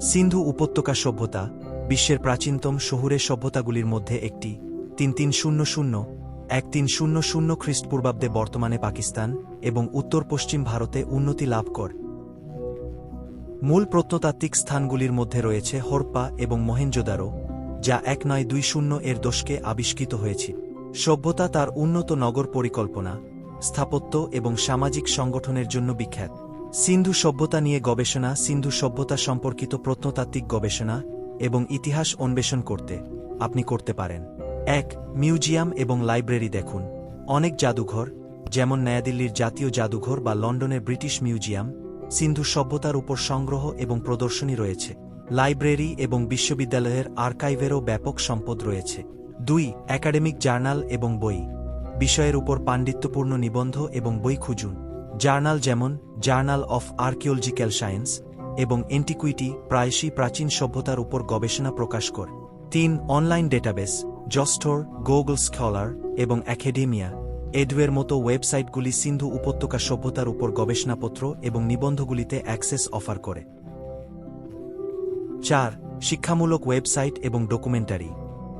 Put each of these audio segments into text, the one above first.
সিন্ধু উপত্যকা সভ্যতা, বিশ্বের প্রাচীনতম শহুরে সভ্যতাগুলির মধ্যে একটি। তিন তিন শূন্য শূন্য, এক তিন শূন্য শূন্য খ্রিস্টপূর্বাব্দে বর্তমানে পাকিস্তান এবং উত্তর পশ্চিম ভারতে উন্নতি লাভ কর। মূল প্রত্নতাত্ত্বিক স্থানগুলির মধ্যে রয়েছে হরপ্পা এবং মহেঞ্জোদারো, যা এক নয় দুই শূন্য এর দশকে আবিষ্কৃত হয়েছে। সভ্যতা তার উন্নত নগর পরিকল্পনা, স্থাপত্য এবং সামাজিক সংগঠনের জন্য বিখ্যাত। সিন্ধু সভ্যতা নিয়ে গবেষণা, সিন্ধু সভ্যতা সম্পর্কিত প্রত্নতাত্ত্বিক গবেষণা এবং ইতিহাস অন্বেষণ করতে আপনি করতে পারেন। এক, মিউজিয়াম এবং লাইব্রেরি দেখুন। অনেক জাদুঘর, যেমন নয়াদিল্লির জাতীয় জাদুঘর বা লন্ডনের ব্রিটিশ মিউজিয়াম, সিন্ধু সভ্যতার উপর সংগ্রহ এবং প্রদর্শনী রয়েছে। লাইব্রেরি এবং বিশ্ববিদ্যালয়ের আর্কাইভেরও ব্যাপক সম্পদ রয়েছে। দুই, একাডেমিক জার্নাল এবং বই। বিষয়ের উপর পাণ্ডিত্যপূর্ণ নিবন্ধ এবং বই খুঁজুন। জার্নাল যেমন জার্নাল অফ আর্কিওলজিক্যাল সায়েন্স এবং এন্টিকুইটি প্রায়শই প্রাচীন সভ্যতার উপর গবেষণা প্রকাশ করে। তিন, online database, JSTOR, Google scholar এবং অ্যাকাডেমিয়া এডওয়ের মতো ওয়েবসাইটগুলি সিন্ধু উপত্যকা সভ্যতার উপর গবেষণাপত্র এবং নিবন্ধগুলিতে অ্যাক্সেস অফার করে। চার, শিক্ষামূলক ওয়েবসাইট এবং documentary.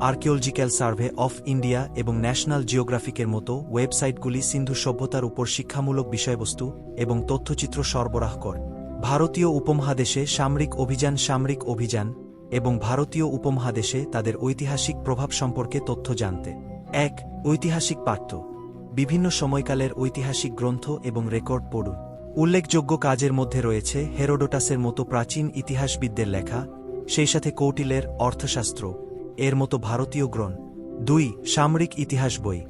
Archaeological survey of India এবং ন্যাশনাল জিওগ্রাফিকের মতো ওয়েবসাইটগুলি সিন্ধু সভ্যতার উপর শিক্ষামূলক বিষয়বস্তু এবং তথ্যচিত্র সরবরাহ করে। ভারতীয় উপমহাদেশে সামরিক অভিযান সামরিক অভিযান এবং ভারতীয় উপমহাদেশে তাদের ঐতিহাসিক প্রভাব সম্পর্কে তথ্য জানতে। এক, ঐতিহাসিক পাঠ্য। বিভিন্ন সময়কালের ঐতিহাসিক গ্রন্থ এবং রেকর্ড পড়ুন। উল্লেখযোগ্য কাজের মধ্যে রয়েছে হেরোডোটাসের মতো প্রাচীন ইতিহাসবিদদের লেখা, সেই সাথে কৌটিলের অর্থশাস্ত্র এর মতো ভারতীয় গ্রন্থ। দুই, সামরিক ইতিহাস বই।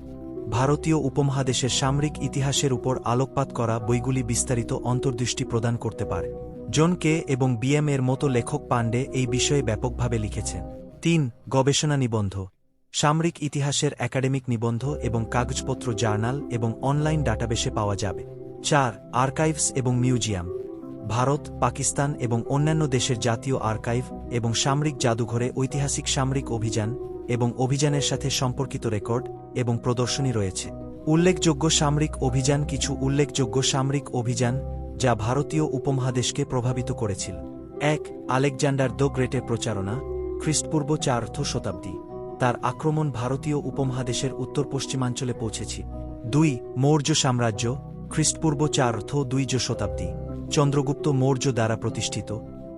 ভারতীয় উপমহাদেশের সামরিক ইতিহাসের উপর আলোকপাত করা বইগুলি বিস্তারিত অন্তর্দৃষ্টি প্রদান করতে পারে। জন কে এবং বিএম এর মতো লেখক পাণ্ডে এই বিষয়ে ব্যাপকভাবে লিখেছেন। তিন, গবেষণা নিবন্ধ। সামরিক ইতিহাসের একাডেমিক নিবন্ধ এবং কাগজপত্র জার্নাল এবং অনলাইন ডাটাবেসে পাওয়া যাবে। চার, আর্কাইভস এবং মিউজিয়াম। ভারত, পাকিস্তান এবং অন্যান্য দেশের জাতীয় আর্কাইভ এবং সামরিক জাদুঘরে ঐতিহাসিক সামরিক অভিযান এবং অভিযানের সাথে সম্পর্কিত রেকর্ড এবং প্রদর্শনী রয়েছে। উল্লেখযোগ্য সামরিক অভিযান কিছু উল্লেখযোগ্য সামরিক অভিযান যা ভারতীয় উপমহাদেশকে প্রভাবিত করেছিল। এক, আলেকজান্ডার দ্য গ্রেটের প্রচারণা, খ্রিস্টপূর্ব চার্থ শতাব্দী। তার আক্রমণ ভারতীয় উপমহাদেশের উত্তর পশ্চিমাঞ্চলে পৌঁছেছি। দুই, মৌর্য সাম্রাজ্য, খ্রিস্টপূর্ব চার্থ দুইজ শতাব্দী। চন্দ্রগুপ্ত মৌর্য দ্বারা প্রতিষ্ঠিত,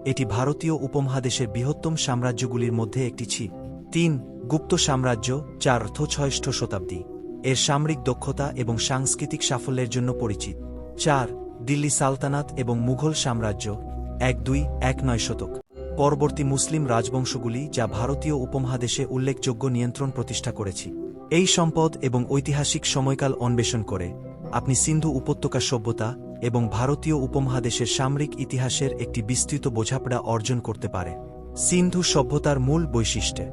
এটি ভারতীয় উপমহাদেশের বৃহত্তম সাম্রাজ্যগুলির মধ্যে একটি ছিল তিন, গুপ্ত সাম্রাজ্য চার্থ ছয়ষ্ঠ শতাব্দী। এর সামরিক দক্ষতা এবং সাংস্কৃতিক সাফল্যের জন্য পরিচিত। চার, দিল্লি সালতানাত এবং মুঘল সাম্রাজ্য। এক, দুই, এক, নয় শতক। পরবর্তী মুসলিম রাজবংশগুলি যা ভারতীয় উপমহাদেশে উল্লেখযোগ্য নিয়ন্ত্রণ প্রতিষ্ঠা করেছি। এই সম্পদ এবং ঐতিহাসিক সময়কাল অন্বেষণ করে। আপনি সিন্ধু উপত্যকা সভ্যতা এবং ভারতীয় উপমহাদেশের সামরিক ইতিহাসের একটি বিস্তৃত বোঝাপড়া অর্জন করতে পারে। সিন্ধু সভ্যতার মূল বৈশিষ্ট্য।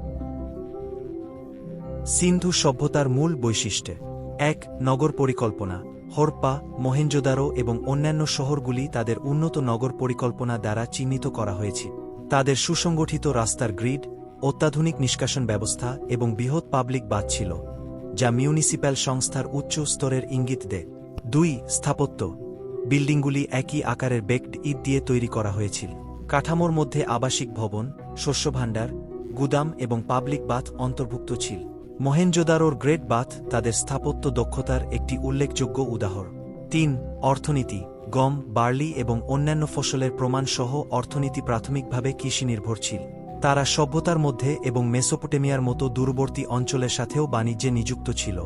সিন্ধু সভ্যতার মূল বৈশিষ্ট্য। এক, নগর পরিকল্পনা। হরপ্পা, মহেঞ্জোদারো এবং অন্যান্য শহরগুলি তাদের উন্নত নগর পরিকল্পনা দ্বারা চিহ্নিত করা হয়েছে। তাদের সুসংগঠিত রাস্তার গ্রিড, অত্যাধুনিক নিষ্কাশন ব্যবস্থা এবং বৃহৎ পাবলিক বাদ ছিল, যা মিউনিসিপ্যাল সংস্থার উচ্চ স্তরের ইঙ্গিত দেয়। দুই, স্থাপত্য। বিল্ডিংগুলি একই আকারের বেকড ইট দিয়ে তৈরি করা হয়েছিল। কাঠামোর মধ্যে আবাসিক ভবন, শস্যভাণ্ডার, গুদাম এবং পাবলিক বাথ অন্তর্ভুক্ত ছিল। মহেঞ্জোদারোর গ্রেট বাথ তাদের স্থাপত্য দক্ষতার একটি উল্লেখযোগ্য উদাহরণ। তিন, অর্থনীতি, গম, বার্লি এবং অন্যান্য ফসলের প্রমাণ সহ অর্থনীতি প্রাথমিকভাবে কৃষি নির্ভর ছিল। তারা সভ্যতার মধ্যে এবং মেসোপোটেমিয়ার মতো দূরবর্তী অঞ্চলের সাথেও বাণিজ্যে নিযুক্ত ছিল,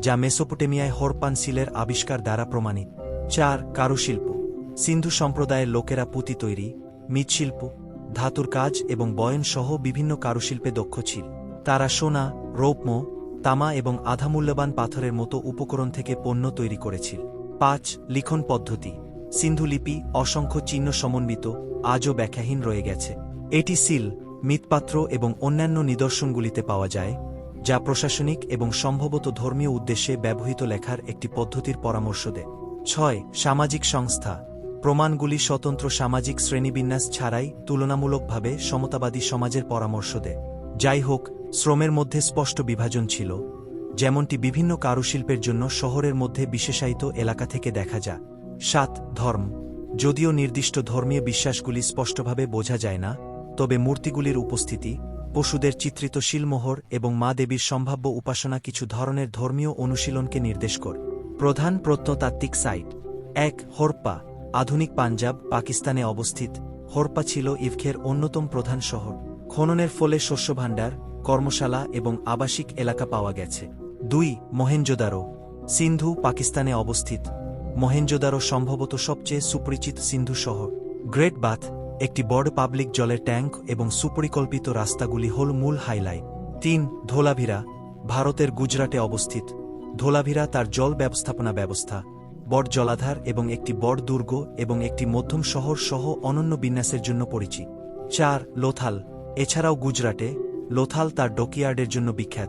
যা মেসোপোটেমিয়ায় হরপান সিলের আবিষ্কার দ্বারা প্রমাণিত। চার কারুশিল্প। সিন্ধু সম্প্রদায়ের লোকেরা পুঁতি তৈরি, মৃৎশিল্প, ধাতুর কাজ এবং বয়ন সহ বিভিন্ন কারুশিল্পে দক্ষ ছিল। তারা সোনা, রৌপ্য, তামা এবং আধামূল্যবান পাথরের মতো উপকরণ থেকে পণ্য তৈরি করেছিল। পাঁচ, লিখন পদ্ধতি। সিন্ধু লিপি অসংখ্য চিহ্ন সমন্বিত, আজও ব্যাখ্যাহীন রয়ে গেছে। এটি সিল, মৃৎপাত্র এবং অন্যান্য নিদর্শনগুলিতে পাওয়া যায়, যা প্রশাসনিক এবং সম্ভবত ধর্মীয় উদ্দেশ্যে ব্যবহৃত লেখার একটি পদ্ধতির পরামর্শ দেয়। ছয়, সামাজিক সংস্থা। প্রমাণগুলি স্বতন্ত্র সামাজিক শ্রেণীবিন্যাস ছাড়াই তুলনামূলকভাবে সমতাবাদী সমাজের পরামর্শ দেয়। যাই হোক, শ্রমের মধ্যে স্পষ্ট বিভাজন ছিল। যেমনটি বিভিন্ন কারুশিল্পের জন্য শহরের মধ্যে বিশেষায়িত এলাকা থেকে দেখা যায়। সাত, ধর্ম। যদিও নির্দিষ্ট ধর্মীয় বিশ্বাসগুলি স্পষ্টভাবে বোঝা যায় না, তবে মূর্তিগুলির উপস্থিতি, পশুদের চিত্রিত শিলমোহর এবং মা দেবীর সম্ভাব্য উপাসনা কিছু ধরনের ধর্মীয় অনুশীলনকে নির্দেশ করে। প্রধান প্রত্নতাত্ত্বিক সাইট। এক হরপ্পা আধুনিক পাঞ্জাব, পাকিস্তানে অবস্থিত। হরপ্পা ছিল ইভখের অন্যতম প্রধান শহর। খননের ফলে শস্যভাণ্ডার, কর্মশালা এবং আবাসিক এলাকা পাওয়া গেছে। দুই, মহেঞ্জোদারো, সিন্ধু, পাকিস্তানে অবস্থিত। মহেঞ্জোদারো সম্ভবত সবচেয়ে সুপরিচিত সিন্ধু শহর। গ্রেট বাথ, একটি বড় পাবলিক জলের ট্যাঙ্ক এবং সুপরিকল্পিত রাস্তাগুলি হল মূল হাইলাইট। তিন, ধোলাভিরা, ভারতের গুজরাটে অবস্থিত। ধোলাভিরা তার জল ব্যবস্থাপনা ব্যবস্থা বড় জলাধার এবং একটি বড় দুর্গ এবং একটি মধ্যম শহর সহ অনন্য বিন্যাসের জন্য পরিচিত চার, লোথাল, এছাড়াও গুজরাটে, লোথাল তার ডকিয়ার্ডের জন্য বিখ্যাত।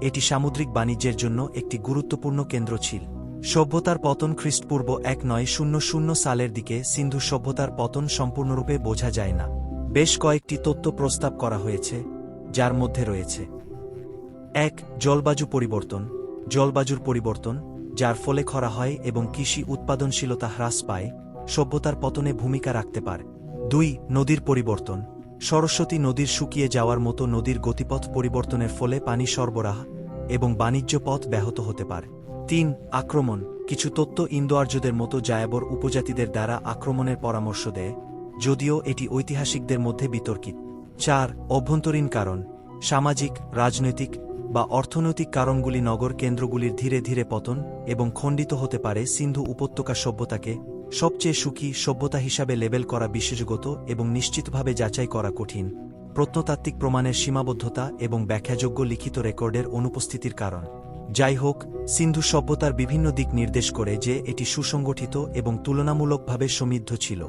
এটি সামুদ্রিক বাণিজ্যের জন্য একটি গুরুত্বপূর্ণ কেন্দ্র ছিল। সভ্যতার পতন খ্রিস্টপূর্ব এক নয় শূন্য শূন্য সালের দিকে সিন্ধু সভ্যতার পতন সম্পূর্ণরূপে বোঝা যায় না। বেশ কয়েকটি তত্ত্ব প্রস্তাব করা হয়েছে, যার মধ্যে রয়েছে। এক, জলবায়ু পরিবর্তন। জলবায়ুর পরিবর্তন, যার ফলে খরা হয় এবং কৃষি উৎপাদনশীলতা হ্রাস পায়, সভ্যতার পতনে ভূমিকা রাখতে পারে। দুই, নদীর পরিবর্তন। সরস্বতী নদীর শুকিয়ে যাওয়ার মতো নদীর গতিপথ পরিবর্তনের ফলে পানি সরবরাহ এবং বাণিজ্য পথ ব্যাহত হতে পারে। তিন, আক্রমণ। কিছু তত্ত্ব ইন্দো আর্যদের মতো জায়াবর উপজাতিদের দ্বারা আক্রমণের পরামর্শ দেয়, যদিও এটি ঐতিহাসিকদের মধ্যে বিতর্কিত। চার, অভ্যন্তরীণ কারণ। সামাজিক, রাজনৈতিক বা অর্থনৈতিক কারণগুলি নগর কেন্দ্রগুলির ধীরে ধীরে পতন এবং খণ্ডিত হতে পারে সিন্ধু উপত্যকা সভ্যতাকে, সবচেয়ে সুখী সভ্যতা হিসাবে লেবেল করা বিশেষগত এবং নিশ্চিতভাবে যাচাই করা কঠিন, প্রত্নতাত্ত্বিক প্রমাণের সীমাবদ্ধতা এবং ব্যাখ্যাযোগ্য লিখিত রেকর্ডের অনুপস্থিতির কারণ। যাই হোক, সিন্ধু সভ্যতার বিভিন্ন দিক নির্দেশ করে যে এটি সুসংগঠিত এবং তুলনামূলকভাবে সমৃদ্ধ ছিল।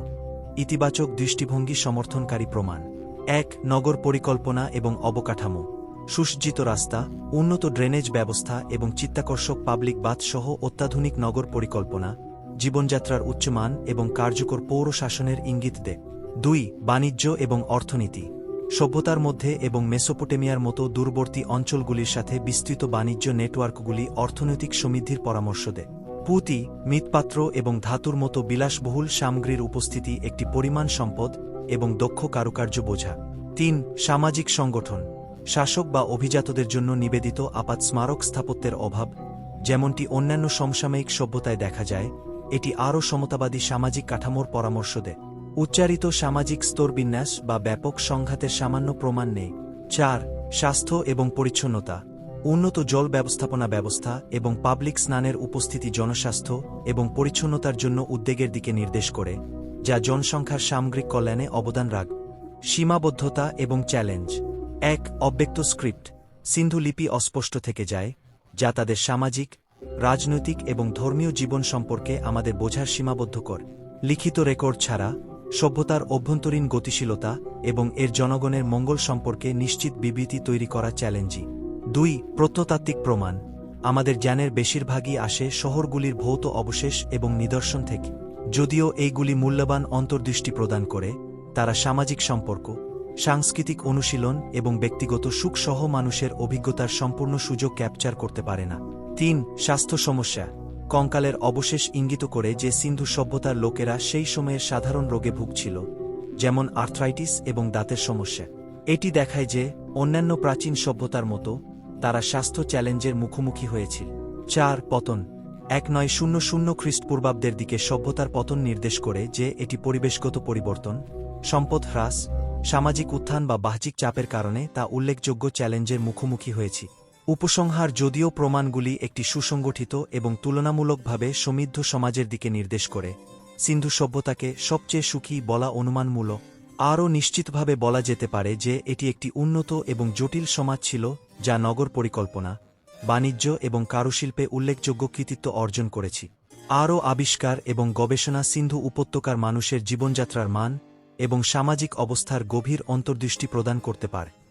ইতিবাচক দৃষ্টিভঙ্গি সমর্থনকারী প্রমাণ। এক, নগর পরিকল্পনা এবং অবকাঠামো। সুসজ্জিত রাস্তা, উন্নত ড্রেনেজ ব্যবস্থা এবং চিত্তাকর্ষক পাবলিক বাথ সহ অত্যাধুনিক নগর পরিকল্পনা, জীবনযাত্রার উচ্চমান এবং কার্যকর পৌর শাসনের ইঙ্গিত দেয় দুই, বাণিজ্য এবং অর্থনীতি। সভ্যতার মধ্যে এবং মেসোপোটেমিয়ার মতো দূরবর্তী অঞ্চলগুলির সাথে বিস্তৃত বাণিজ্য নেটওয়ার্কগুলি অর্থনৈতিক সমৃদ্ধির পরামর্শ দেয় পুঁতি, মৃৎপাত্র এবং ধাতুর মতো বিলাসবহুল সামগ্রীর উপস্থিতি একটি পরিমাণ সম্পদ এবং দক্ষ কারুকার্য বোঝা। তিন, সামাজিক সংগঠন। শাসক বা অভিজাতদের জন্য নিবেদিত আপাত স্মারক স্থাপত্যের অভাব, যেমনটি অন্যান্য সমসাময়িক সভ্যতায় দেখা যায়, এটি আরও সমতাবাদী সামাজিক কাঠামোর পরামর্শ দেয়। উচ্চারিত সামাজিক স্তরবিন্যাস বা ব্যাপক সংঘাতের সামান্য প্রমাণ নেই। চার, স্বাস্থ্য এবং পরিচ্ছন্নতা, উন্নত জল ব্যবস্থাপনা ব্যবস্থা এবং পাবলিক স্নানের উপস্থিতি জনস্বাস্থ্য এবং পরিচ্ছন্নতার জন্য উদ্বেগের দিকে নির্দেশ করে, যা জনসংখ্যার সামগ্রিক কল্যাণে অবদান রাখ। সীমাবদ্ধতা এবং চ্যালেঞ্জ। এক অব্যক্ত স্ক্রিপ্ট, সিন্ধু লিপি অস্পষ্ট থেকে যায়, যা তাদের সামাজিক, রাজনৈতিক এবং ধর্মীয় জীবন সম্পর্কে আমাদের বোঝার সীমাবদ্ধ কর। লিখিত রেকর্ড ছাড়া, সভ্যতার অভ্যন্তরীণ গতিশীলতা এবং এর জনগণের মঙ্গল সম্পর্কে নিশ্চিত বিবৃতি তৈরি করা চ্যালেঞ্জি। দুই, প্রত্নতাত্ত্বিক প্রমাণ। আমাদের জ্ঞানের বেশিরভাগই আসে শহরগুলির ভৌত অবশেষ এবং নিদর্শন থেকে। যদিও এইগুলি মূল্যবান অন্তর্দৃষ্টি প্রদান করে, তারা সামাজিক সম্পর্ক সাংস্কৃতিক অনুশীলন এবং ব্যক্তিগত সুখ সহ মানুষের অভিজ্ঞতার সম্পূর্ণ সুযোগ ক্যাপচার করতে পারে না। তিন, স্বাস্থ্য সমস্যা। কঙ্কালের অবশেষ ইঙ্গিত করে যে সিন্ধু সভ্যতার লোকেরা সেই সময়ের সাধারণ রোগে ভুগছিল, যেমন আর্থ্রাইটিস এবং দাঁতের সমস্যা। এটি দেখায় যে অন্যান্য প্রাচীন সভ্যতার মতো তারা স্বাস্থ্য চ্যালেঞ্জের মুখোমুখি হয়েছিল। চার, পতন। এক নয় শূন্য শূন্য খ্রিস্টপূর্বাব্দের দিকে সভ্যতার পতন নির্দেশ করে যে এটি পরিবেশগত পরিবর্তন, সম্পদ হ্রাস সামাজিক উত্থান বা বাহ্যিক চাপের কারণে তা উল্লেখযোগ্য চ্যালেঞ্জের মুখোমুখি হয়েছি। উপসংহার যদিও প্রমাণগুলি একটি সুসংগঠিত এবং তুলনামূলকভাবে সমৃদ্ধ সমাজের দিকে নির্দেশ করে। সিন্ধু সভ্যতাকে সবচেয়ে সুখী বলা অনুমানমূলক। আরও নিশ্চিতভাবে বলা যেতে পারে যে এটি একটি উন্নত এবং জটিল সমাজ ছিল, যা নগর পরিকল্পনা, বাণিজ্য এবং কারুশিল্পে উল্লেখযোগ্য কৃতিত্ব অর্জন করেছি। আরও আবিষ্কার এবং গবেষণা সিন্ধু উপত্যকার মানুষের জীবনযাত্রার মান এবং সামাজিক অবস্থার গভীর অন্তর্দৃষ্টি প্রদান করতে পারে।